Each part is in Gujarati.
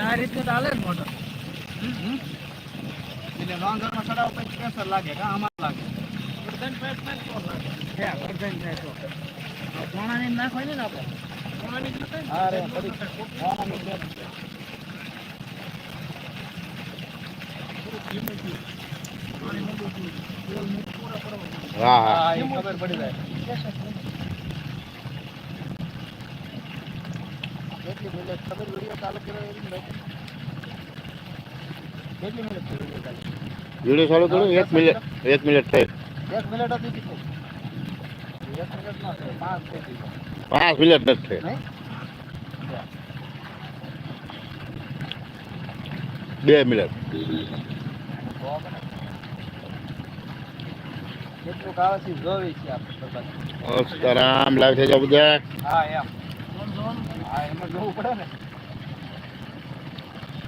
આ રીતે તો જ મોટર એટલે વાંગરમાં ચડાવ પછી પ્રેશર લાગે કા આમાં લાગે ગરદન પેટ પેટ તો લાગે. હે, ગરદન પેટ તો. પોણાની નાખવાની ને આપણે પોણાની જ હા રે ફરી વાંગરની બે હા હા હા એ ખબર પડી જાય કેટલી મિનિટ ખબર વીડિયો ચાલુ કર્યો એવી મિનિટ કેટલી મિનિટ થઈ વીડિયો ચાલુ વીડિયો ચાલુ કરો એક મિનિટ એક મિનિટ થઈ એક મિનિટ હતી કેટલી એક મિનિટ ના થઈ પાંચ થઈ ગઈ પાંચ મિનિટ નથી થઈ નહીં બે મિનિટ કેટલું આવે છે જોવી છે આપણે બધા સીતારામ લાઈવ થઈ જાવ બધા હા એમ હા એમાં જોવું પડે ને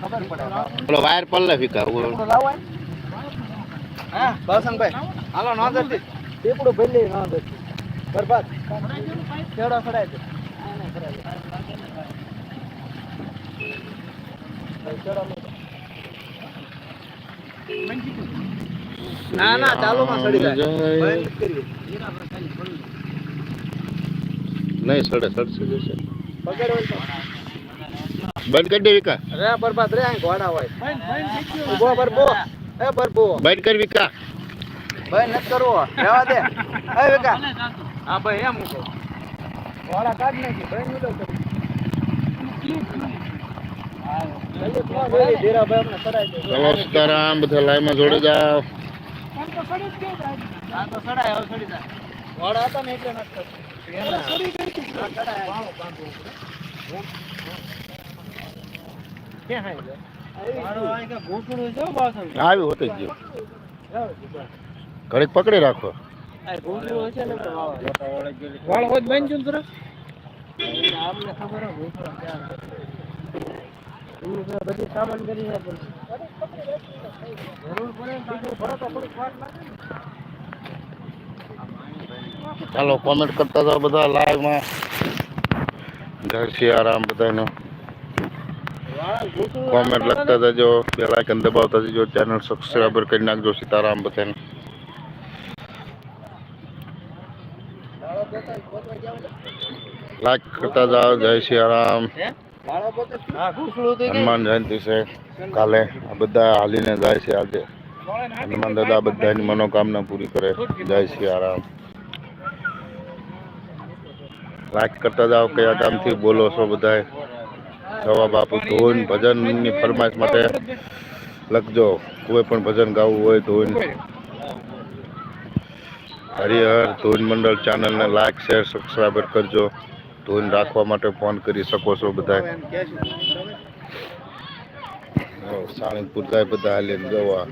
ખબર વાયર પલ્લે ફીકા હા બસંગભાઈ હાલો જતી પીપડું ભલે નોંધતી બરબાદ. કેવડો ખડાય છે. ના ના ચાલુ માં સડી જાય. નહીં સડે સડશે જશે. પકડ હોય તો. બંધ કરી દે વિકા. રે બરબાદ રે ઘોડા હોય. ઊભો બરબો. એ બરબો. બંધ કર વિકા. બંધ નથી કરવો. રહેવા દે. એ વિકા. હા ભાઈ એમ મૂકો ઘોડા કાઢ નાખી. ભાઈ નું કરી. જલ્દી ફોન કરી ધીરાભાઈ અમને કરાવી દે. ચલો સીતારામ બધા લાઈવમાં જોડી જાઓ. ઘોડા હતા ને એટલે નથી આવી હોતે જ ઘડીક પકડી રાખો. બધી સામાન કરી. ચાલો કોમેન્ટ કરતા જાઓ બધા લાઈવમાં જય સિયારામ બધાનો. કોમેન્ટ લખતા જજો બે લાઇકન દબાવતા જજો ચેનલ સબસ્ક્રાઈબર કરી નાખજો સીતારામ બધાને. લાઈક કરતા જાઓ, જય સિયારામ. હનુમાન જયંતિ છે. કાલે આ બધા હાલીને જાય છે આજે. હનુમાન દાદા બધાની મનોકામના પૂરી કરે. જય સિયારામ. લાઈક કરતા જાઓ, કયા કામથી બોલો છો બધાય. જવાબ આપો ધોન ભજનની ફરમાઈશ માટે લખજો. કોઈ પણ ભજન ગાવું હોય ધોન હરિહર ધોન મંડળ ચેનલને લાઈક શેર સબસ્ક્રાઈબર કરજો. ધોન રાખવા માટે ફોન કરી શકો છો બધા. સાળંગપુર જાય બધા હાલીને ગવા?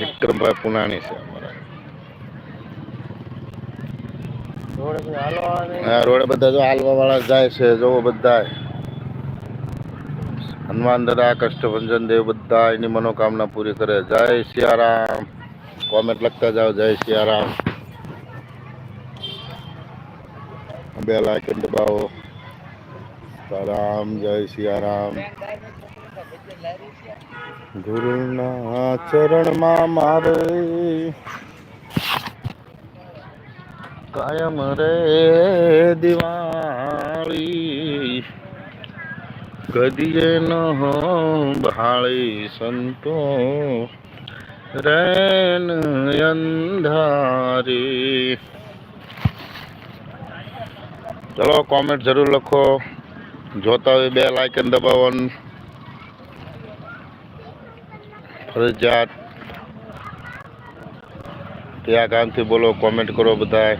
વિક્રમભાઈ પુનાણી છે અમારા. હાલવા વાળા જાય છે, જોવો બધા હનુમાન દાદા, કષ્ટભંજન દેવ બધા એની મનોકામના પૂરી કરે. જય સિયારામ. કોમેન્ટ લખતા જાઓ, જય સિયારામ. બે લાઈકન દબાવો. રામ જય સિયારામ. ગુરુના ચરણમાં મારે કાયમ રે દિવાળી. કદીએ ન ભાળી સંતો. રેન અંધારી. ચલો કોમેન્ટ જરૂર લખો. જોતા હોય બે લાઇકન દબાવવાનું. ફરજિયાત. ત્યાં કામથી બોલો કોમેન્ટ કરો બધાય.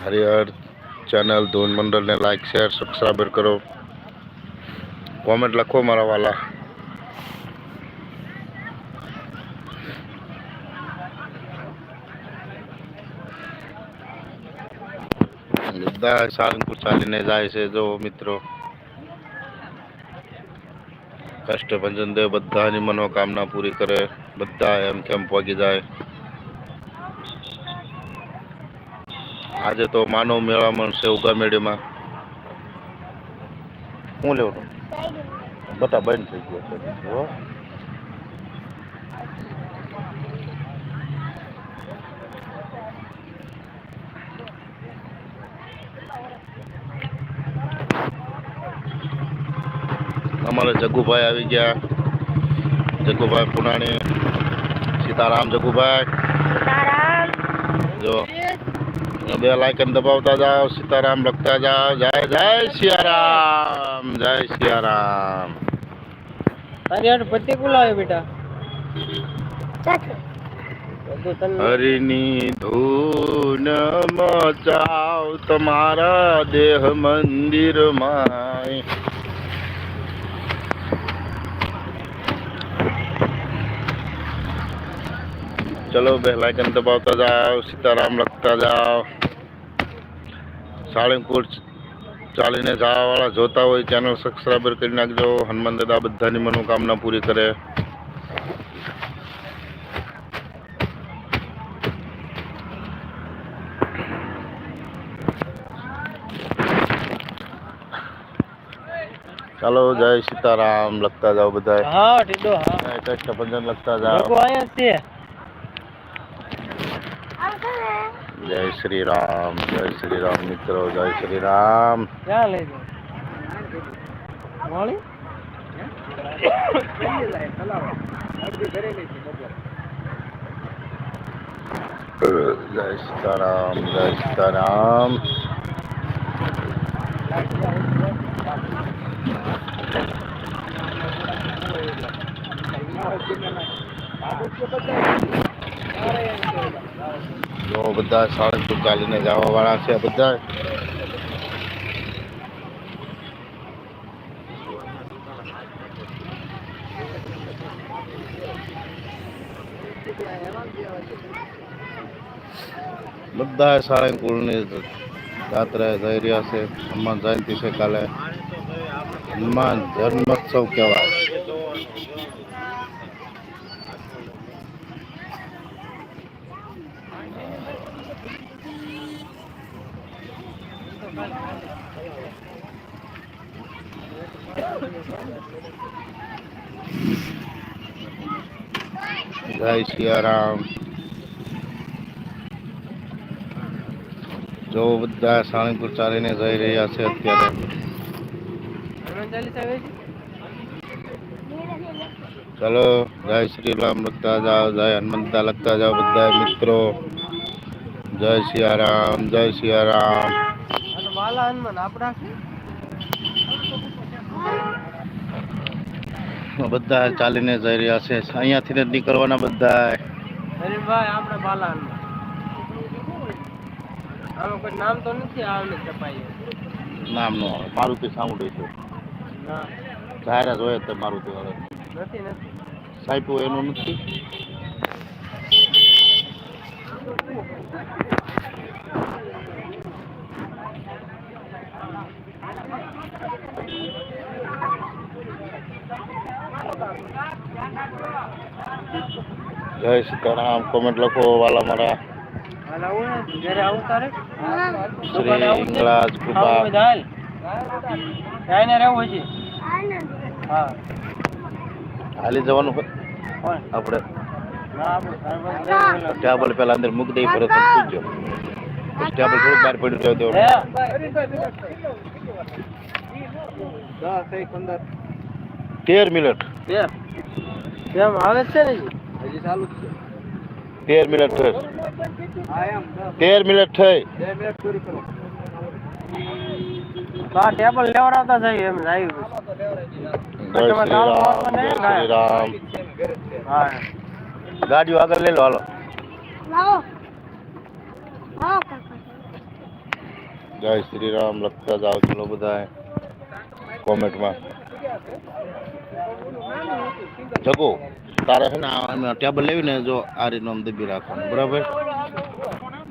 હરિહર ચેનલ ધૂન મંડળને લાઈક શેર સબસ્ક્રાઈબર કરો કોમેન્ટ લખો મારા વાલા બધા સારંગપુર ચાલીને જાય છે જો મિત્રો કષ્ટભંજન દેવ બધાની મનોકામના પૂરી કરે બધા એમ કેમ પહોંચી જાય આજે તો માનવ મેળામાં છે ઉગા મેળીમાં શું લેવું બટા બંધ થઈ ગયા છે હો. અમારે જગુભાઈ આવી ગયા. જગુભાઈ પુનાણી સીતારામ જગુભાઈ. જો. બે લાઇકન દબાવતા જાઓ સીતારામ લખતા જાઓ જય જય સિયારામ જય સિયારામ તારી પતિ બોલાવે બેટા હરિની ધૂન મચાવ તમારા દેહ મંદિરમાં ચલો બે લાયકન દબાવતા જાઓ સીતારામ લખતા જાઓ સાળંગપુર ચાલીને જવાવાળા જોતા હોય ચેનલ સબસ્ક્રાઈબર કરી નાખજો. હનુમાન દાદા બધાની મનોકામના પૂરી કરે. ચાલો જય સીતારામ. લખતા જાઓ બધા હા ટીડો લખતા જાઓ. આયા છે. જય શ્રી રામ જય શ્રી રામ મિત્રો જય શ્રી રામ ક્યાં લઈ જાવ મળી જય સીતારામ જય સીતારામ જો બધા સાળંગપુર ચાલીને જવા વાળા છે બધા બધા સાળંગપુરની યાત્રા જઈ રહ્યા છે. હનુમાન જયંતિ છે કાલે. હનુમાન જન્મોત્સવ કહેવાય. જય સિયારામ જો બધા સાળંગપુર ચાલીને જઈ રહ્યા છે અત્યારે હનુમાન ચાલીસા આવે છે ચલો જય શ્રી રામ લખતા જાઓ જય હનુમંતા લખતા જાઓ બધા મિત્રો જય સિયારામ જય સિયારામ આ તો બાલા હનુમાન આપણા બધા ચાલીને જઈ રહ્યા છે. અહીંયાથી જ નીકળવાના બધા. નરેનભાઈ આપણે બાલા હનુમાન કોઈ નામ તો નથી નામનો મારુતિ સાંભળ્યું છે. જાહેરાત હોય તો મારુતિ વાળા નથી નથી. સાહેબ એનું નથી. જય સીતારામ કોમેન્ટ લખો વાલા મારા. શ્રી ઇંગલાજ કૃપા તો હાલ. જવાનું આપણે. ટેબલ પેલા અંદર મૂકી દઈ ફરત પૂછજો. પછી ટેબલ થોડુંક બહાર પડ્યું હે? તેર મિનિટ. કેમ આવે છે ને તેર મિનિટ થઈ હા એમ તેર મિનિટ થઈ બે મિનિટ પૂરી કરો તો આ ટેબલ લેવડાવતા જઈએ એમ જાય જય શ્રી રામ જય શ્રી રામ હા ગાડીઓ આગળ લઈ લો હાલો જય શ્રી રામ લખતા જાઓ ચલો બધા કોમેન્ટમાં જગો તારે છે ને અમે ટેબલ લેવીને જો આ રીતનું આમ દબી રાખવાનું. બરાબર?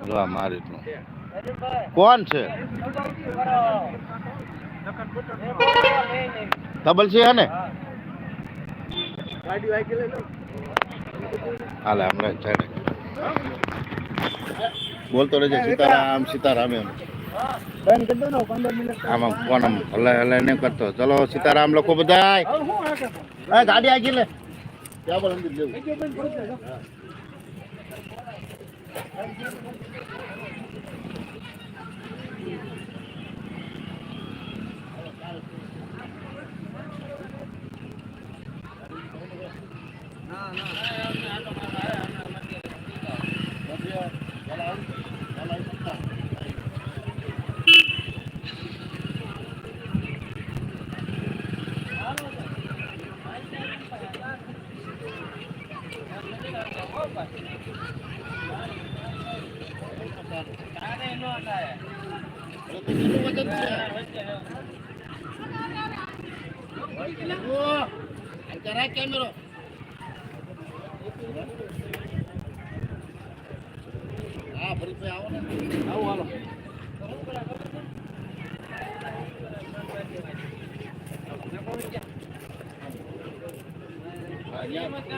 જો આમ આ રીતનું. કોણ છે? તબલ છે ને? હાલે હમણાં છે બોલતો રહેજે, સીતારામ સીતારામ એમ. આમાં ફોન આમ હલાય હલાય નહીં કરતો. ચલો, સીતારામ લોકો એ, ગાડી આગી લે. ત્યાં પર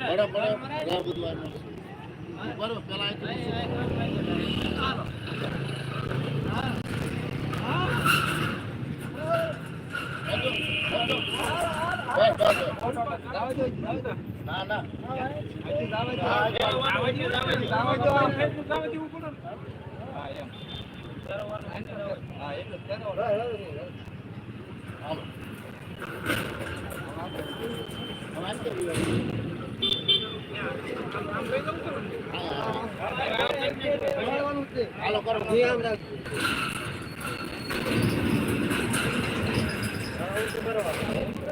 બરાબર બધું આનું. બરાબર પેલા અહીંથી બસ, બસ, બસ. ના ના હાલો કરો હાલો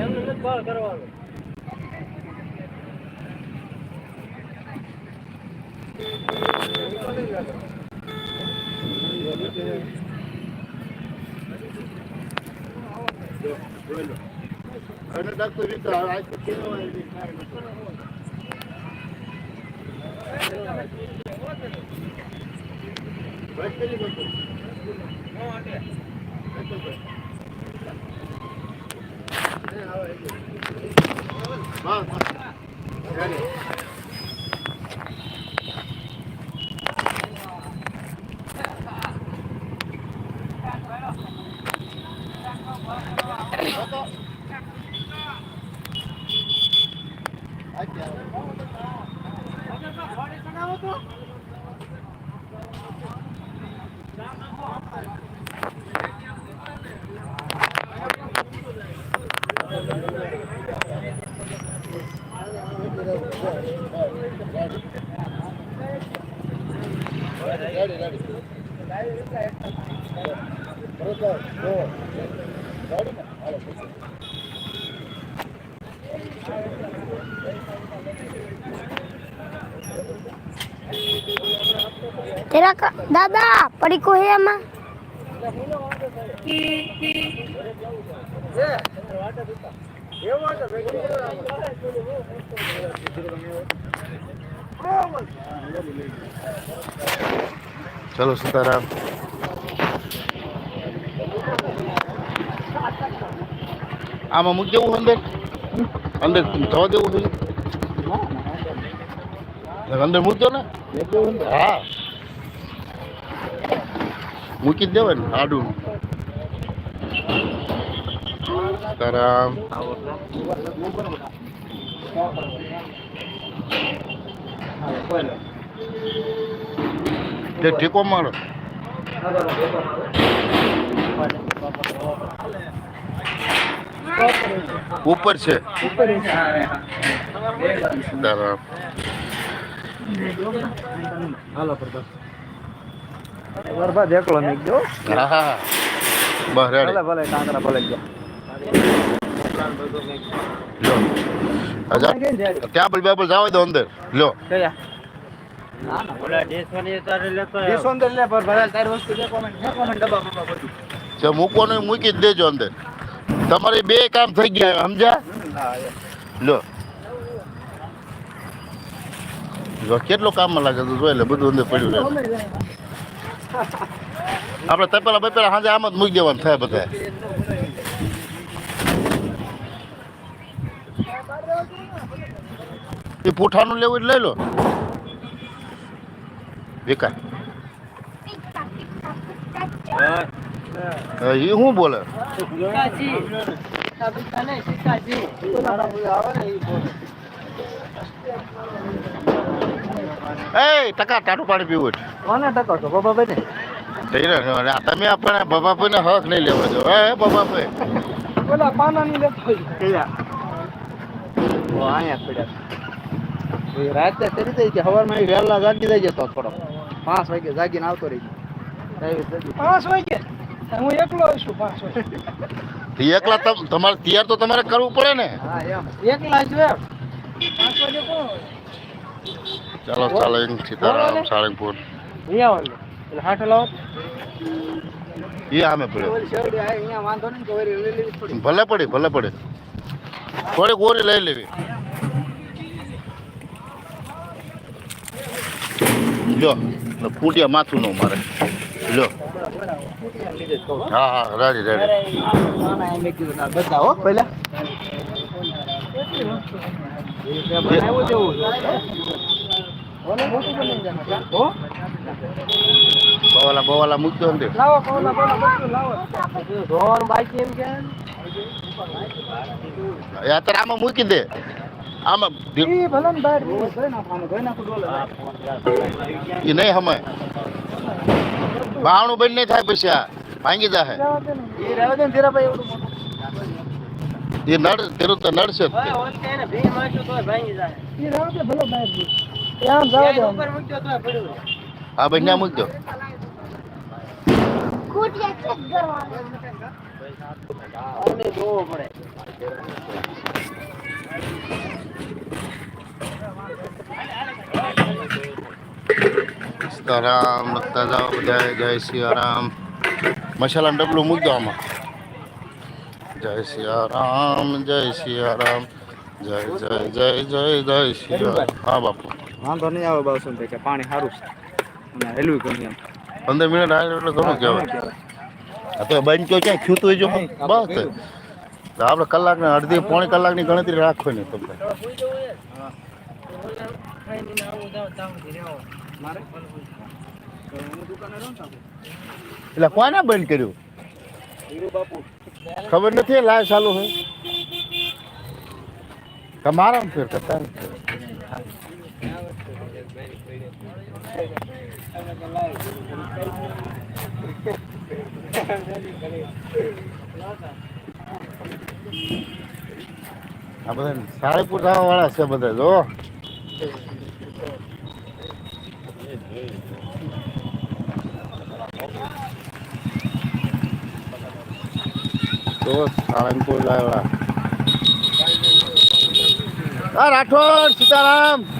કરાવવું પડે. કરવાનું. અને ડાક્ટર રીતે આ કેવો હોય એ ખાય નથી. બસ કરી દો तेरा का, दादा पड़ी को है अम्मा એવું હતો ભેગું ચલો સીતારામ આમાં મૂકી દેવું અંદર અંદર જવા દેવું છે અંદર મૂકજો ને હા મૂકી જ દેવાય ને આડું. સીતારામ તે ઠેકો મારો. ઉપર છે. સીતારામ હાલો પ્રતાપ બરબાદ દેખલો નહીં ગયો હા હા. બસ રેડી ભલે ભલે કાંકરા ભલે ગયો. લો. અજા ત્યાં પર બેબલ જાવ દો અંદર. લો. કયા? ડિસોન્દર લે પર બધા તારી વસ્તુ દે કોમેન્ટ ને કોમેન્ટ ડબ્બા બબ્બા બધું જે મૂકવાનું મૂકી જ દેજો અંદર. તમારી બે કામ થઈ ગયા સમજ્યા? લો. જો કેટલું કામમાં લાગે તો જોઈ લે બધું અંદર પડ્યું રહે. આપણે તપેલા બપેલા સાંજે આમ જ મૂકી દેવાનું થાય બધા. એ પૂઠાનું લેવું જ લઈ લો. વિકા એ શું બોલે? એ ટકા ટાટું પાણી પીવું છે કોને ટકો છો? બાબા ભાઈ ને તમે આપણે બબાભાઈને હક નહીં લેવા દો. હે બબાભાઈ ઓલા પાનાની લેતો કયા ઓ અહીંયા પડ્યા એ રાતે કરી દઈ કે સવારમાં વહેલા જાગી દઈ જતો થોડો પાંચ વાગે જાગીને આવતો રહી પાંચ વાગે? હું એકલો છું પાંચ વાગે. એકલા તમ- તમારે તૈયાર તો તમારે કરવું પડે ને. હા એમ. એકલા જ પાંચ વાગે કોણ ચાલો ચાલો સીતારામ સાળંગપુર. અહીંયા આવવાનું એટલે હાથ લાવો. એ આમે પડ્યો ભલે પડી ભલે પડે. થોડી ગોરી લઈ લેવી. લ્યો પૂટિયા માથું નો મારે. લ્યો. હા હા રાજી બધા હો પહેલા. બવાલા બવાલા મૂકજો અંદર. લાવો બોલા બધું લાવો. ધોન બાઈક એમ કે? આમાં મૂકી દે. આમાં ઈ ભલે ને બહાર ધોઈ નાખવાનું ધોઈ નાખું ડોલે એ નહીં હમે. બાવણું બંધ નહીં થાય પૈસા. આ ભાંગી જાય ઈ રહેવા દે ને. ધીરાભાઈ એવડું મોટું. એ નડ તેનું તો નડશે જ તે. ઈ રહેવા દે ભલે બહાર આમ જવા દો આમ. આ બંને મૂકજો. સીતારામ લખતા જાઓ બધા જય સિયારામ મસાલા ડબલું મૂકજો આમાં. જય સિયારામ જય સિયારામ જય જય જય જય જય સિયારામ હા બાપુ. વાંધો નહીં આવે બાવસો કે પાણી સારું છે. અને હેલવું ગમે એમ. પંદર મિનિટ આવે એટલે ઘણું કહેવાય. આ તો બંધ કયો ક્યાં ખીતું હોય જો. બસ. આપણે કલાકને અડધી પોણી કલાકની ગણતરી રાખો ને તમે મારે હું દુકાને રહું ને એટલે કોને બંધ કર્યું? ખબર નથી લાય ચાલુ હોય. તમારા ફેર કરતા આ બધા સાળીપુર થવા વાળા છે બધા જો. તો સાળંગપુર લાવ્યા. રાઠોડ સીતારામ.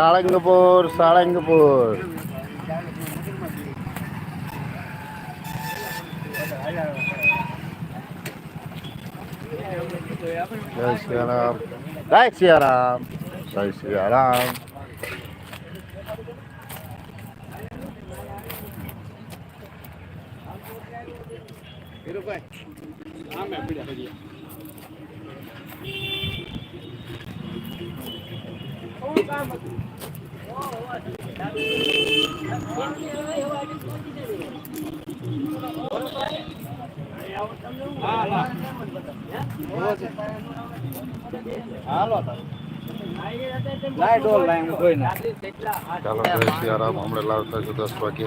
ના છે જય સિયારામ. સાળંગપુર સાળંગપુર જય સિયારામ જય સિયારામ જય સિયારામ હીરુભાઈ ચાલો હમણાં લાવતા છું દસ વાગે